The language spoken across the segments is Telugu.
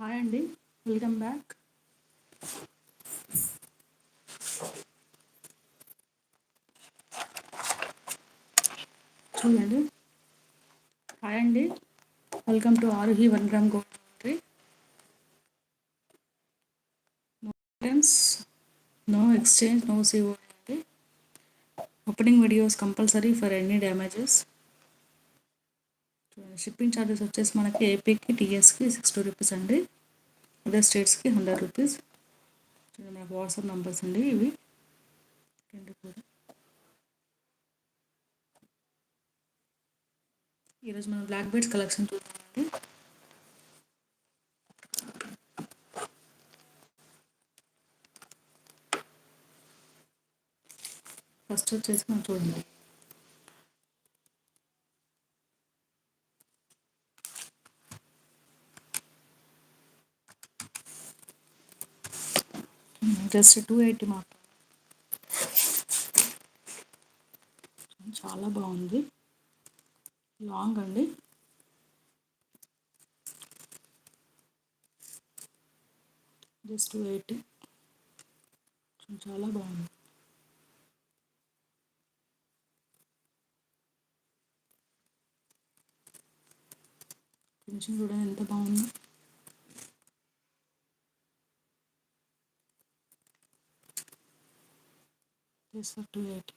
హాయ్ అండి వెల్కమ్ బ్యాక్. చూడండి. హాయ్ అండి welcome to Aaruhi one gram gold no no exchange no CO అండి opening videos compulsory for any damages shipping charges వచ్చేసి మనకి ఏపీకి టీఎస్కి సిక్స్టీ రూపీస్ అండి. అదర్ స్టేట్స్కి హండ్రెడ్ రూపీస్ మనకు వాట్సాప్ నంబర్స్ అండి ఇవి. రెండు కూడా. ఈరోజు మనం బ్లాక్ బెడ్స్ కలెక్షన్ చూద్దామండి. ఫస్ట్ వచ్చేసి మనం చూడండి. జస్ట్ టూ ఎయిటీ మాత్రం చాలా బాగుంది. లాంగ్ అండి. Just two eighty. చాలా బాగుంది. ఫినిషింగ్ కూడా ఎంత బాగుంది. Just two eighty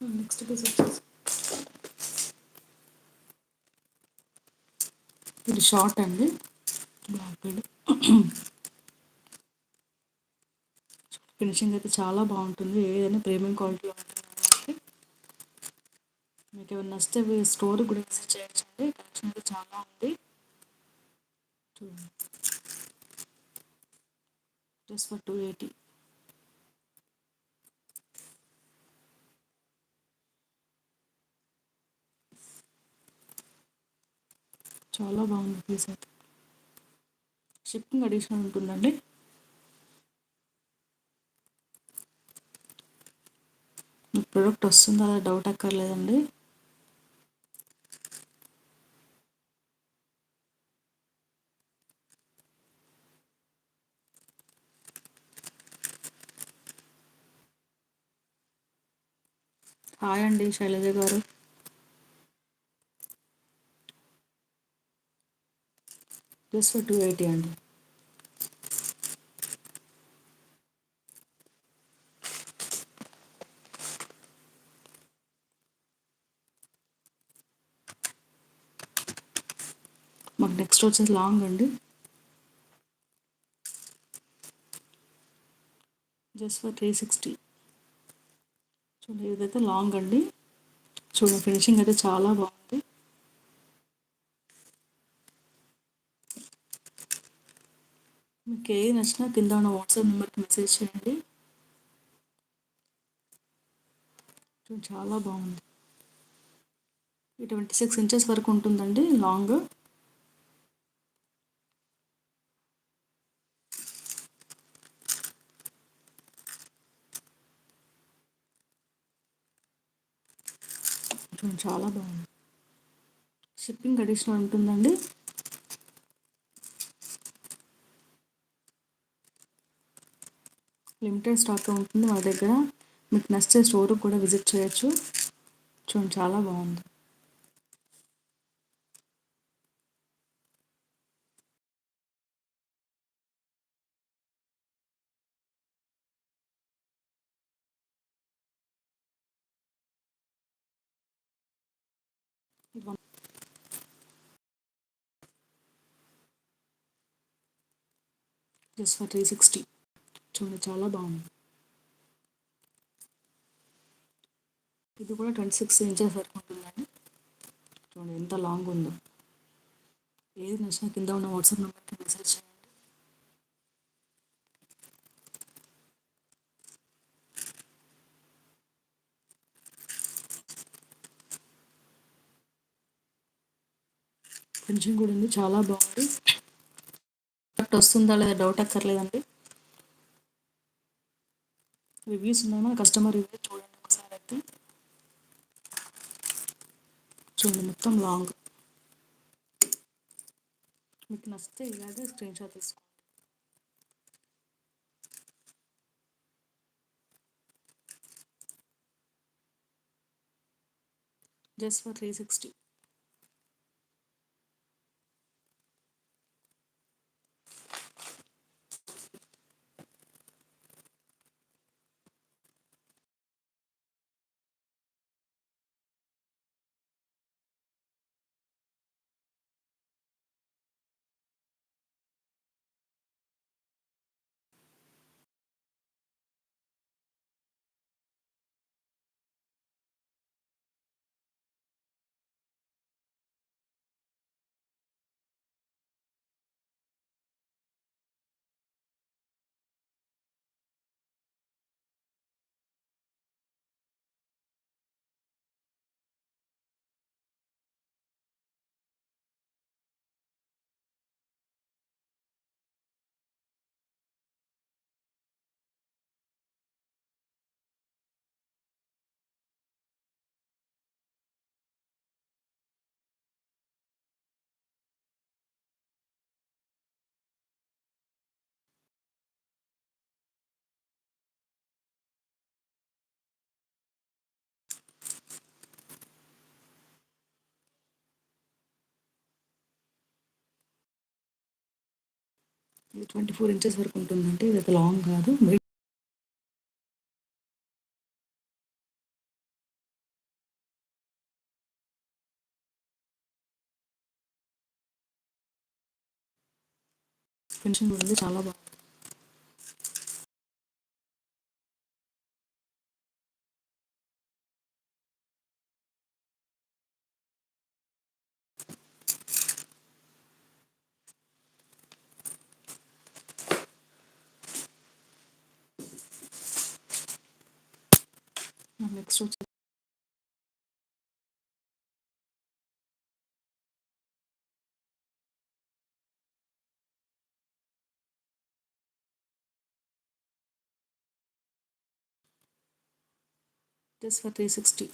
next piece వచ్చేసి ఇది షార్ట్ అండి. బ్లాక్ బెడ్ ఫినిషింగ్ అయితే చాలా బాగుంటుంది. ఏదైనా ప్రీమియం క్వాలిటీ ఉంటుంది ఓకే ఏమైనా నచ్చితే స్టోర్ కూడా విజిట్ చేయొచ్చండి కలెక్షన్ అయితే చాలా ఉంది. జస్ట్ ఫర్ టూ ఎయిటీ చాలా బాగుంది పీస్ అయితే. షిప్పింగ్ అడిషనల్ ఉంటుందండి. ప్రోడక్ట్ వస్తుందా? డౌట్ అక్కర్లేదండి. హాయ్ అండి శైలజ గారు. జస్ట్ ఫర్ టూ ఎయిటీ అండి. మాకు నెక్స్ట్ వచ్చేసి లాంగ్ అండి. జస్ట్ ఫర్ త్రీ సిక్స్టీ చూడండి ఇదైతే లాంగ్ అండి. చూడండి ఫినిషింగ్ అయితే చాలా బాగుంది. మీకు ఏది నచ్చినా కింద ఉన్న వాట్సాప్ నెంబర్కి మెసేజ్ చేయండి. చాలా బాగుంది. ఈ ట్వంటీ సిక్స్ ఇంచెస్ వరకు ఉంటుందండి లాంగ్ చాలా బాగుంది. షిప్పింగ్ అడిషనల్ ఉంటుందండి. లిమిటెడ్ స్టాక్ ఉంటుంది మా దగ్గర. మీకు నచ్చే స్టోర్ కూడా విజిట్ చేయొచ్చు. చూడండి చాలా బాగుంది. జస్ట్ ఫర్ త్రీ సిక్స్టీ చూడండి చాలా బాగుంది. ఇది కూడా ట్వంటీ సిక్స్ ఇంచెస్ వరకు ఉంటుందండి. చూడండి ఎంత లాంగ్ ఉందో. ఏది నచ్చినా కింద ఉన్న వాట్సాప్ నెంబర్కి మెసేజ్ చేయండి. ఫినిషింగ్ కూడా ఉంది. చాలా బాగుంది. వస్తుందా లేదా? డౌట్ అక్కర్లేదండి. రివ్యూస్ ఉన్నాయో. కస్టమర్ రివ్యూ చూడండి ఒకసారి అయితే. చూడండి మొత్తం లాంగ్ మీకు నచ్చితే ఇలాగే స్క్రీన్ షాట్ తీసుకోండి. Just for three sixty twenty four inches వరకు ఉంటుందంటే ఇది ఒక లాంగ్ కాదు. ఫినిషింగ్ ఉంది చాలా బాగుంది నెక్స్ట్ వచ్చి this for 360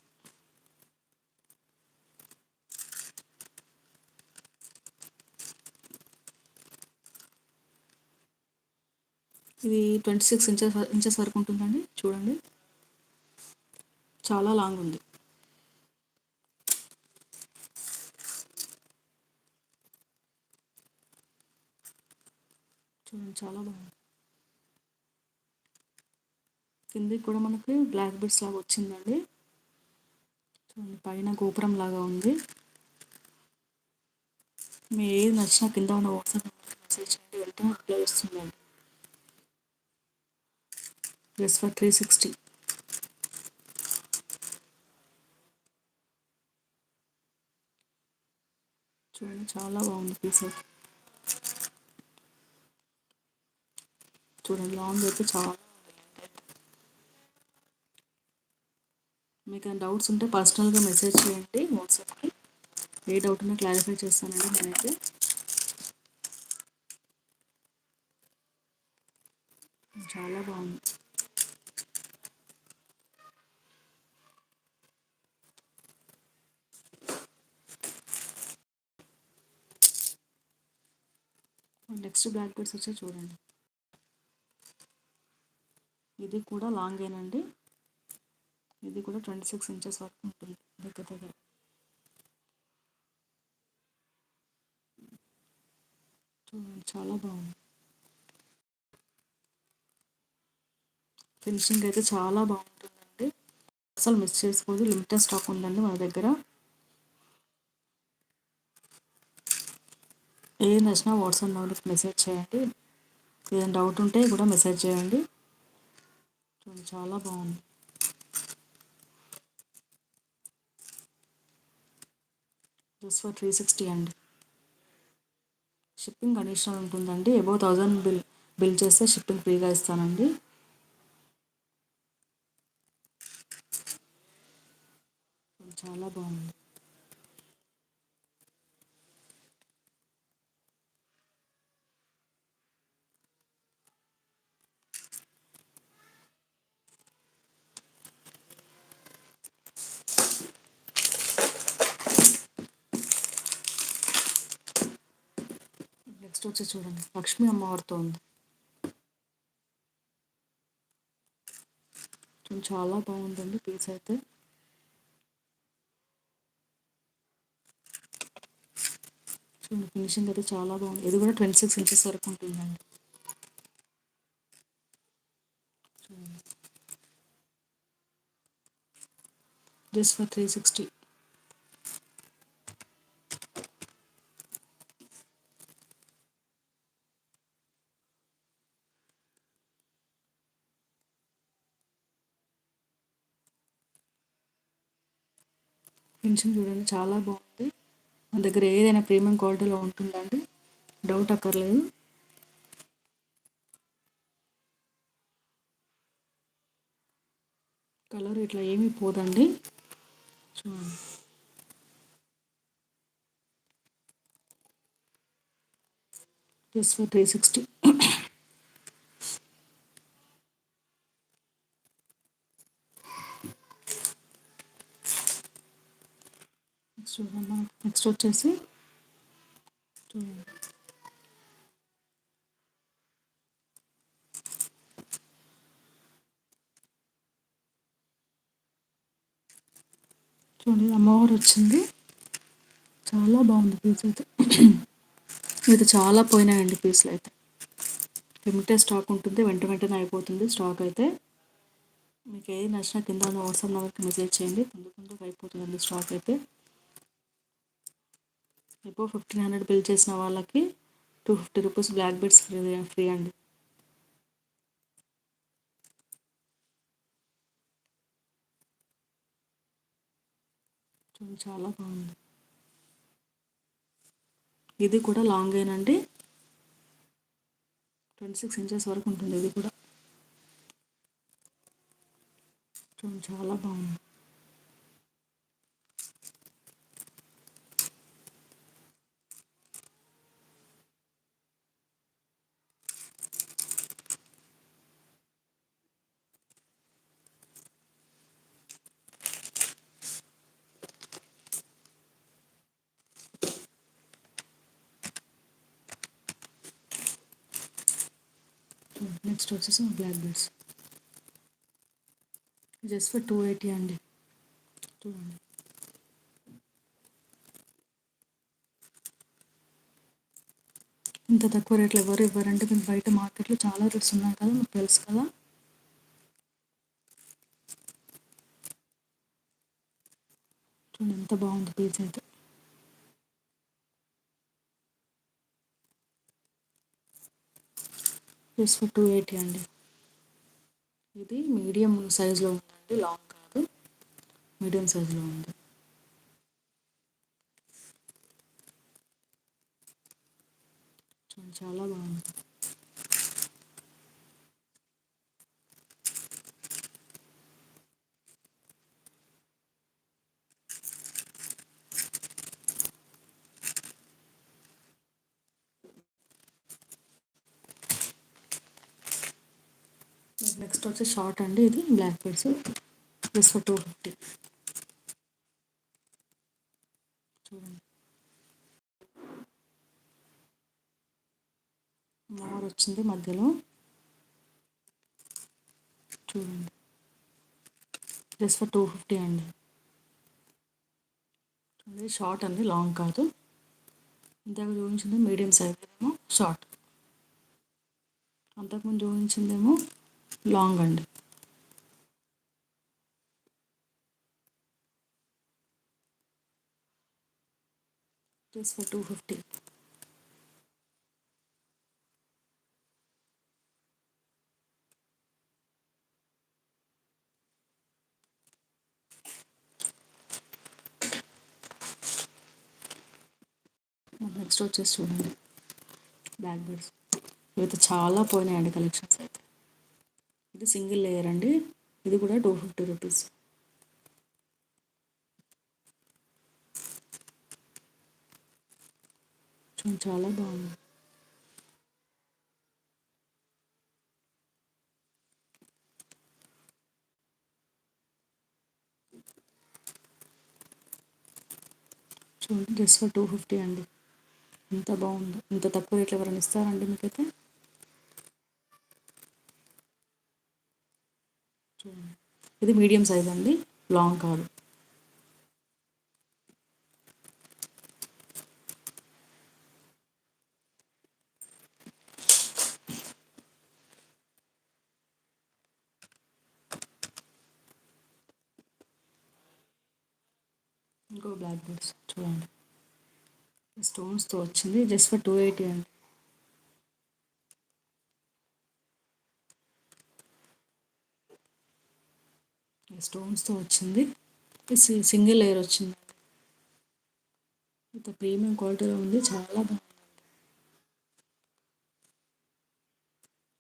ఇది ట్వంటీ సిక్స్ ఇంచెస్ ఇంచెస్ వరకు ఉంటుందండి. చూడండి. చాలా లాంగ్ ఉంది. చూడండి చాలా బాగుంది. కిందకి కూడా మనకి బ్లాక్ బెడ్స్ లాగా వచ్చిందండి. చూడండి పైన గోపురం లాగా ఉంది. మీ ఏది నచ్చినా కింద ఉన్న వాట్సాప్ నెంబర్కి మెసేజ్ చేయండి వెంటనే రిప్లై వస్తుందండి. జస్ట్ ఫర్ త్రీ సిక్స్టీ చూడండి చాలా బాగుంది పీస్ చూడండి లాంగ్ అయితే చాలా మీకు డౌట్స్ ఉంటే పర్సనల్గా మెసేజ్ చేయండి వాట్సాప్కి. ఏ డౌట్ ఉన్నా క్లారిఫై చేస్తానండి నేనైతే. చాలా బాగుంది. నెక్స్ట్ బ్లాక్ బెడ్స్ వచ్చి చూడండి. ఇది కూడా లాంగ్ ఏనండి. ఇది కూడా ట్వంటీ సిక్స్ ఇంచెస్ వరకు ఉంటుంది దగ్గర దగ్గర. చాలా బాగుంది. ఫినిషింగ్ అయితే చాలా బాగుంటుందండి. అసలు మిస్ చేసుకోదు. లిమిటెడ్ స్టాక్ ఉందండి మన దగ్గర. ఏం నచ్చినా వాట్సాప్ నెంబర్కి మెసేజ్ చేయండి. ఏదైనా డౌట్ ఉంటే కూడా మెసేజ్ చేయండి. చాలా బాగుంది. జస్ట్ ఫర్ త్రీ సిక్స్టీ అండి షిప్పింగ్ కండిషనల్ ఉంటుందండి. అబౌవ్ థౌజండ్ బిల్ బిల్ చేస్తే షిప్పింగ్ ఫ్రీగా ఇస్తానండి. చాలా బాగుంది. నెక్స్ట్ వచ్చి చూడండి లక్ష్మీ అమ్మవారితో ఉంది చాలా బాగుందండి పీస్ అయితే చూడండి ఫినిషింగ్ అయితే చాలా బాగుంది ఇది కూడా ట్వంటీ సిక్స్ ఇంచెస్ వరకు ఉంటుందండి just for three sixty finishing చూడండి చాలా బాగుంది. మన దగ్గర ఏదైనా ప్రీమియం క్వాలిటీలో ఉంటుందండి డౌట్ అక్కర్లేదు. కలర్ ఇట్లా ఏమీ పోదండి. చూడండి. Just for three sixty next చూడండి నెక్స్ట్ వచ్చేసి చూడండి అమ్మవారు వచ్చింది. చాలా బాగుంది పీస్ అయితే. ఇది చాలా పోయినాయండి పీస్లు అయితే. లిమిటెడ్ స్టాక్ ఉంటుంది వెంట వెంటనే అయిపోతుంది స్టాక్ అయితే. మీకు ఏది నచ్చినా కింద వాట్సాప్ నెంబర్కి మెసేజ్ చేయండి. తొందర తొందరగా అయిపోతుందండి స్టాక్ అయితే. ఇప్పుడు ఫిఫ్టీన్ హండ్రెడ్ బిల్ చేసిన వాళ్ళకి two fifty rupees black beads free free అండి. చాలా బాగుంది. ఇది కూడా లాంగ్ అయినండి. ట్వంటీ సిక్స్ ఇంచెస్ వరకు ఉంటుంది ఇది కూడా. చాలా బాగుంది. నెక్స్ట్ వచ్చేసి black beads just for two eighty అండి చూడండి ఇంత తక్కువ రేట్లు ఎవరు ఇవ్వరంటే మేము బయట మార్కెట్లో చాలా రేట్స్ ఉన్నాయి కదా మీకు తెలుసు కదా. చూడండి ఎంత బాగుంది పీస్ అయితే. జస్ట్ టూ ఎయిటీ అండి. ఇది మీడియం సైజులో ఉందండి లాంగ్ కాదు. మీడియం సైజులో ఉంది. చాలా బాగుంది. నెక్స్ట్ వచ్చి షార్ట్ అండి ఇది. Black beads. Plus for two fifty. చూడండి. మోర్ వచ్చింది మధ్యలో. చూడండి. ప్లస్ ఫర్ టూ ఫిఫ్టీ అండి. ఇది షార్ట్ అండి లాంగ్ కాదు. ఇందాక చూపించింది మీడియం సైజ్ ఏమో షార్ట్. అంతకుముందు చూపించిందేమో లాంగ్ అండి. ఫర్ టూ ఫిఫ్టీ నెక్స్ట్ వచ్చేసి చూడండి. బ్లాక్ బర్డ్స్ ఇవైతే చాలా పోయినాయండి కలెక్షన్స్ అయితే. ఇది సింగిల్ లేయర్ అండి. ఇది కూడా టూ ఫిఫ్టీ రూపీస్. చాలా బాగుంది. చూడండి జస్ట్ ఫర్ టూ ఫిఫ్టీ అండి. ఎంత బాగుందో. ఇంత తక్కువ రేట్లు ఎవరైనా ఇస్తారండి మీకైతే చూడండి ఇది మీడియం సైజ్ అండి లాంగ్ కాదు. ఇంకో బ్లాక్ బోర్డ్స్ చూడండి. స్టోన్స్తో వచ్చింది జస్ట్ ఫర్ టూ ఎయిటీ అండి. స్టోన్స్తో వచ్చింది. సింగిల్ లేయర్ వచ్చింది. ఇంత ప్రీమియం క్వాలిటీలో ఉంది. చాలా బాగుంది.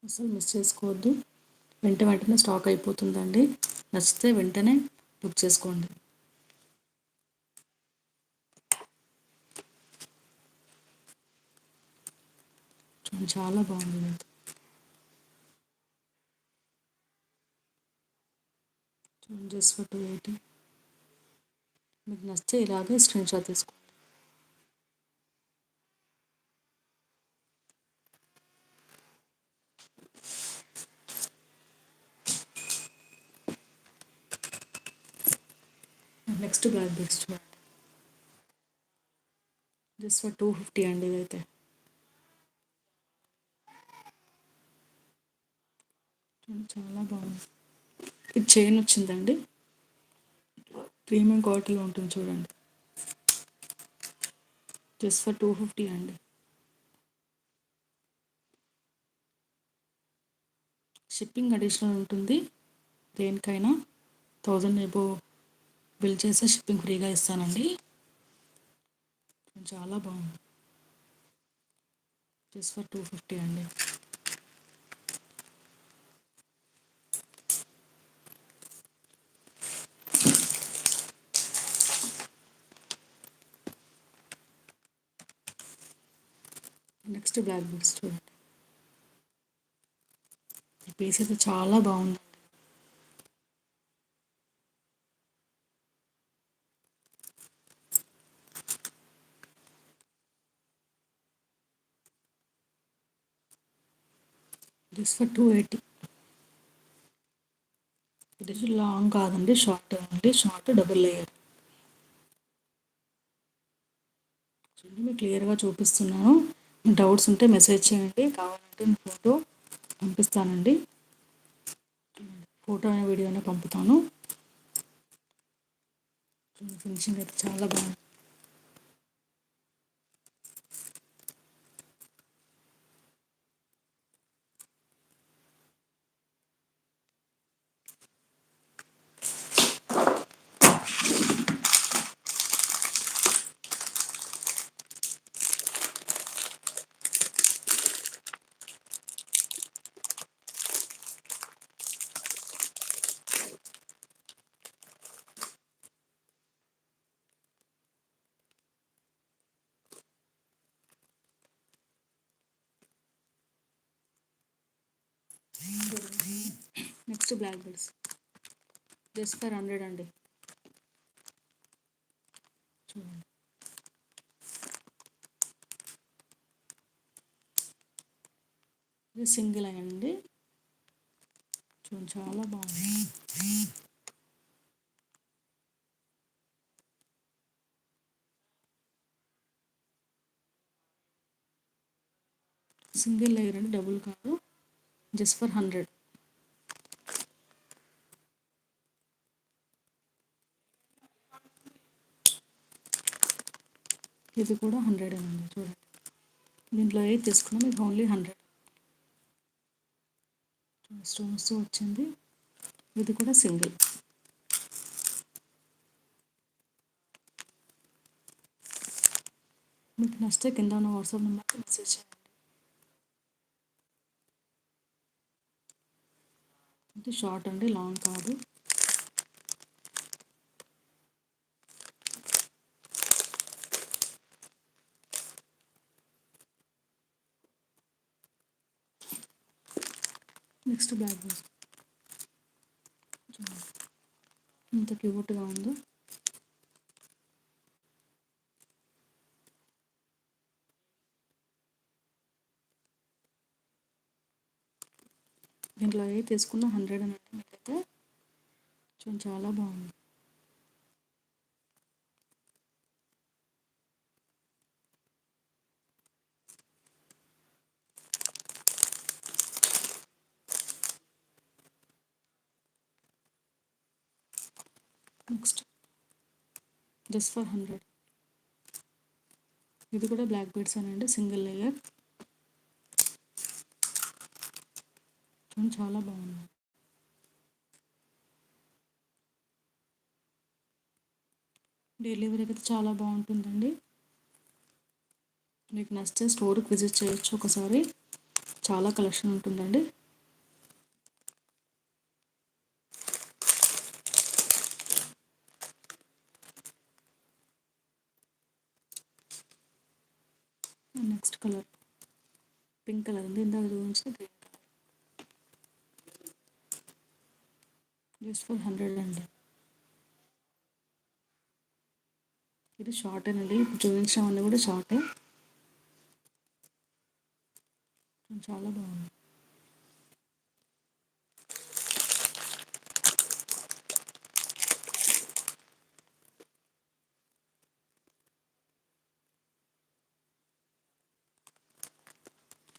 అసలు మిస్ చేసుకోవద్దు. వెంట వెంటనే స్టాక్ అయిపోతుందండి. నచ్చితే వెంటనే బుక్ చేసుకోండి. చాలా బాగుంది చూడండి జస్ట్ ఫర్ టూ ఎయిటీ మీకు నచ్చితే ఇలాగే స్క్రీన్ షాట్ తీసుకోండి నెక్స్ట్ బ్లాక్ బీడ్స్ చూడండి జస్ట్ ఫర్ టూ ఫిఫ్టీ అండి ఇదైతే చాలా బాగుంది ఇది చైన్ వచ్చిందండి. ప్రీమియం క్వాలిటీలో ఉంటుంది చూడండి. జస్ట్ ఫర్ టూ ఫిఫ్టీ అండి. షిప్పింగ్ అడిషనల్ ఉంటుంది. దేనికైనా థౌజండ్ ఎబో బిల్ చేస్తే షిప్పింగ్ ఫ్రీగా ఇస్తానండి. చాలా బాగుంది. జస్ట్ ఫర్ టూ ఫిఫ్టీ అండి. నెక్స్ట్ బ్లాక్ బుక్స్ చూడండి. ఈ పీస్ అయితే చాలా బాగుంది. దిస్ ఫర్ టూ ఎయిటీ ఇది లాంగ్ కాదండి షార్ట్ అండి షార్ట్ డబుల్ లేయర్ చూడండి మీకు క్లియర్గా చూపిస్తున్నాను. డౌట్స్ ఉంటే మెసేజ్ చేయండి. కావాలంటే నేను ఫోటో పంపిస్తానండి. ఫోటో అనే వీడియోనే పంపుతాను. ఫినిషింగ్ అయితే చాలా బాగుంది next black belts just for hundred అండి. చూడండి. ఇది సింగిల్ అయ్యండి చూడండి చాలా బాగుంది. సింగిల్ లేయర్ అండి డబుల్ కాదు. Just for hundred. ఇది కూడా హండ్రెడ్ అండి చూడండి. దీంట్లో ఏది తీసుకున్నాం మీకు ఓన్లీ హండ్రెడ్ స్టోన్స్ వచ్చింది. ఇది కూడా సింగిల్ మీకు నచ్చితే కింద ఉన్న వాట్సాప్ నెంబర్కి మెసేజ్ చేయండి. ఇది షార్ట్ అండి లాంగ్ కాదు. నెక్స్ట్ బ్లాక్ బ్లౌజ్ ఇంత క్యూట్గా ఉందో. దీంట్లో అయితే తీసుకున్న హండ్రెడ్ అని అయితే చాలా బాగుంది. Just for hundred. ఇది కూడా బ్లాక్ బెడ్స్ అనండి సింగిల్ లేయర్. చాలా బాగుంది. డెలివరీ అయితే చాలా బాగుంటుందండి. మీకు నచ్చితే స్టోర్కి విజిట్ చేయొచ్చు ఒకసారి. చాలా కలెక్షన్ ఉంటుందండి నెక్స్ట్ కలర్. పింక్ కలర్ ఉంది. ఇందాక చూపించిన గ్రీన్ కలర్. యూస్ఫుల్ హండ్రెడ్ అండి. ఇది షార్ట్ అండి. ఇప్పుడు చూపించినవన్నీ కూడా షార్టే. చాలా బాగుంది.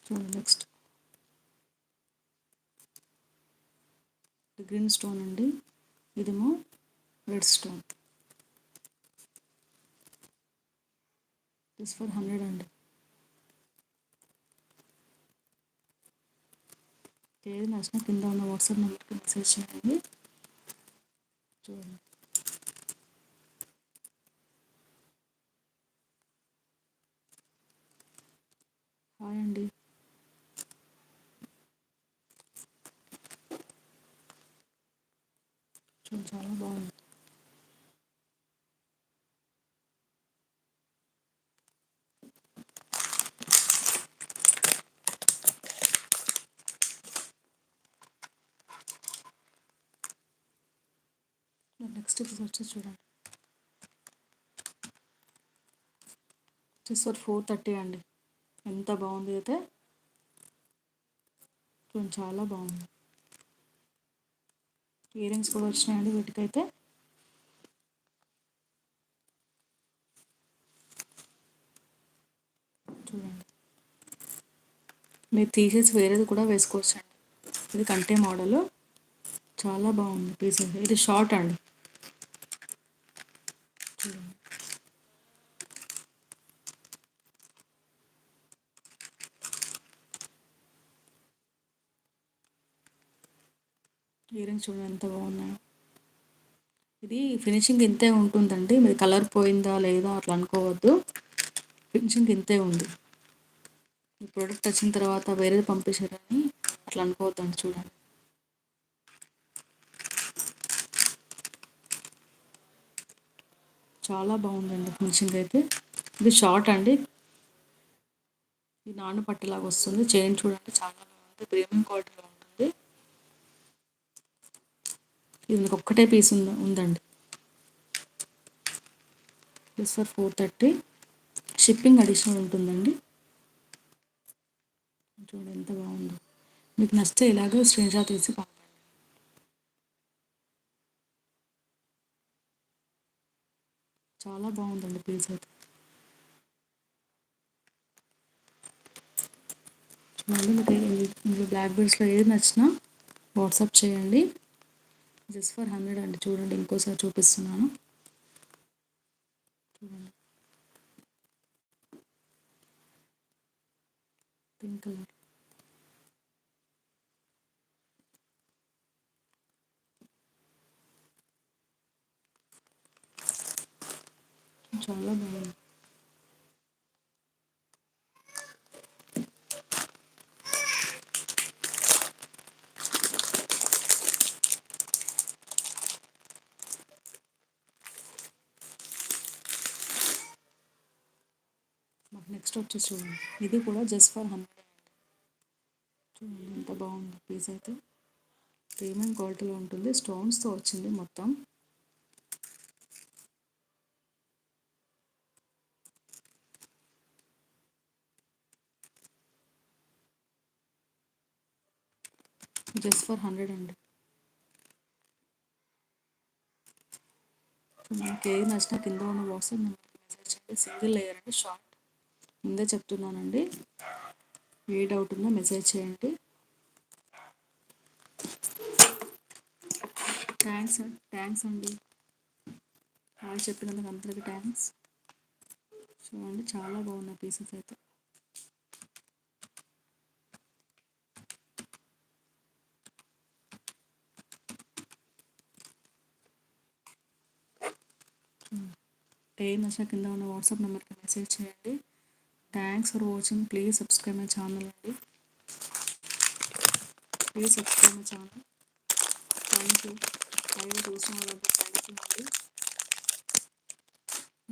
నెక్స్ట్ గ్రీన్ స్టోన్ అండి. ఇదేమో red stone this for hundred అండి ఏది నచ్చిన కింద ఉన్న వాట్సాప్ నెంబర్కి మెసేజ్ చేయండి. చూడండి హాయ్ అండి చూడండి చాలా బాగుంది నెక్స్ట్ పీస్ వచ్చి చూడండి. జస్ట్ ఫోర్ థర్టీ అండి. ఎంత బాగుంది అయితే? కొంచెం చాలా బాగుంది. ఇయర్ రింగ్స్ కూడా వచ్చినాయండి వీటికైతే. చూడండి. మీరు తీసేసి వేరేది కూడా వేసుకోవచ్చండి. ఇది కంటే మోడల్. చాలా బాగుంది పీస్ ఇది షార్ట్ అండి చూడండి ఇయర్ చూడండి ఎంత బాగున్నాయో. ఇది ఫినిషింగ్ ఇంతే ఉంటుందండి. మీరు కలర్ పోయిందా లేదా అట్లా అనుకోవద్దు. ఫినిషింగ్ ఇంతే ఉంది. ఈ ప్రోడక్ట్ వచ్చిన తర్వాత వేరేది పంపించారని అట్లా అనుకోవద్దండి చూడండి. చాలా బాగుందండి ఫినిషింగ్ అయితే. ఇది షార్ట్ అండి. ఇది నాన్న పట్టేలాగా వస్తుంది. చైన్ చూడండి చాలా బాగుంది. ప్రీమియం క్వాలిటీలో ఉంటుంది ఇది మీకు ఒక్కటే పీస్ ఉంది ఉందండి. Plus for four thirty shipping additional ఉంటుందండి. చూడండి ఎంత బాగుందో. మీకు నచ్చితే ఇలాగే స్క్రీన్ షాట్ తీసి పంపండి. చాలా బాగుందండి పీస్ అయితే. చూడండి మీకు ఇందులో బ్లాక్ బెల్ట్స్లో ఏది నచ్చినా వాట్సాప్ చేయండి. జస్ట్ ఫర్ హండ్రెడ్ అండి చూడండి ఇంకోసారి చూపిస్తున్నాను. చూడండి. పింక్ కలర్ చాలా బాగుంది. నెక్స్ట్ వచ్చేసి చూడండి ఇది కూడా జస్ట్ ఫర్ హండ్రెడ్ చూడండి ఎంత బాగుంది పీస్ అయితే. ప్రీమియం క్వాలిటీలో ఉంటుంది. స్టోన్స్తో వచ్చింది మొత్తం. జస్ట్ ఫర్ హండ్రెడ్ అండి సో మీకు ఏది నచ్చినా కింద ఉన్న బాక్స్ మెసేజ్ చేయండి సింగిల్ లేయర్ అండి షార్ట్ ముందే చెప్తున్నానండి. ఏ డౌట్ ఉందో మెసేజ్ చేయండి. థ్యాంక్స్ థ్యాంక్స్ అండి. వాళ్ళు చెప్పినందుకు అందరికి థ్యాంక్స్ చూడండి చాలా బాగున్నాయి పీసెస్ అయితే. Hmm. ఏ నచ్చా కింద ఉన్న వాట్సాప్ నెంబర్కి మెసేజ్ చేయండి. Thanks for watching please subscribe my channel అండి please subscribe my channel thank you live చూసిన వాళ్ళంతా థ్యాంక్ యూ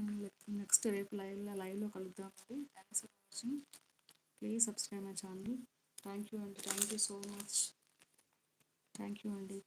అండి నెక్స్ట్ రేపు లైవ్లో లైవ్లో కలుద్దామండి thanks for watching please subscribe my channel thank you అండి thank you so much thank you అండి